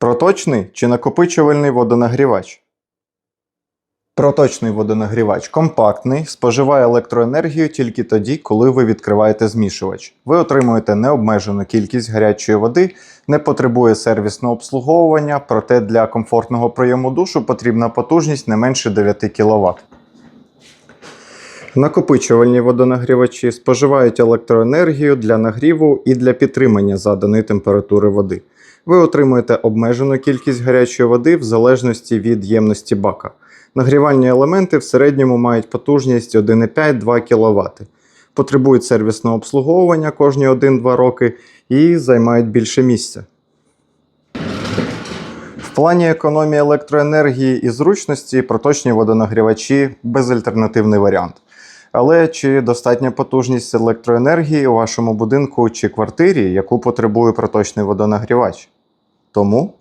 Проточний чи накопичувальний водонагрівач? Проточний водонагрівач компактний, споживає електроенергію тільки тоді, коли ви відкриваєте змішувач. Ви отримуєте необмежену кількість гарячої води, не потребує сервісного обслуговування, проте для комфортного прийому душу потрібна потужність не менше 9 кВт. Накопичувальні водонагрівачі споживають електроенергію для нагріву і для підтримання заданої температури води. Ви отримуєте обмежену кількість гарячої води в залежності від ємності бака. Нагрівальні елементи в середньому мають потужність 1,5-2 кВт, потребують сервісного обслуговування кожні 1-2 роки і займають більше місця. В плані економії електроенергії і зручності проточні водонагрівачі безальтернативний варіант. Але чи достатня потужність електроенергії у вашому будинку чи квартирі, яку потребує проточний водонагрівач? Тому